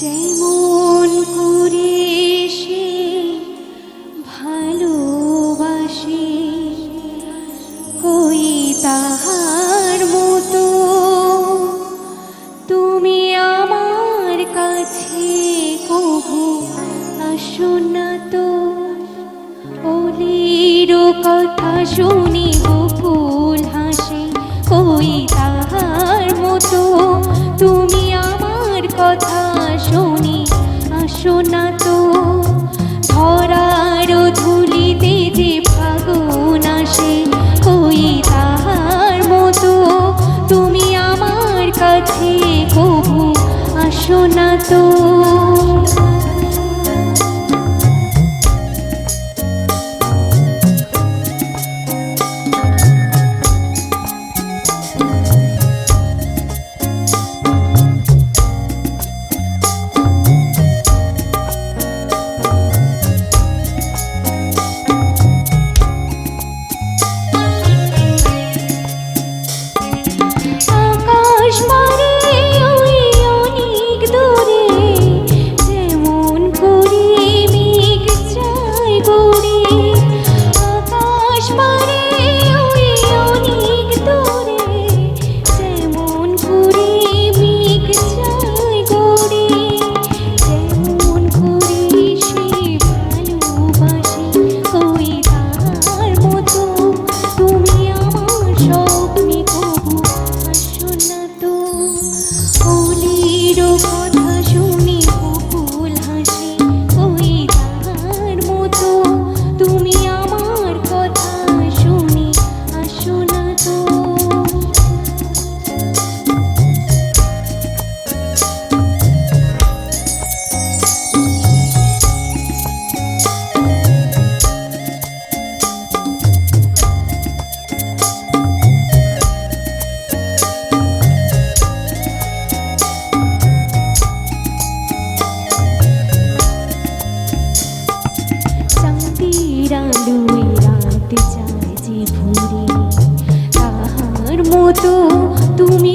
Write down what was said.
যেমন করে সে ভালোবাসে মতো। তুমি আমার কাছে না তো। কথা শুনি বকুল কাছে কবু আসো না তো। চাঁদুই রাত চায় যে ভোরে। তাহার মতো তুমি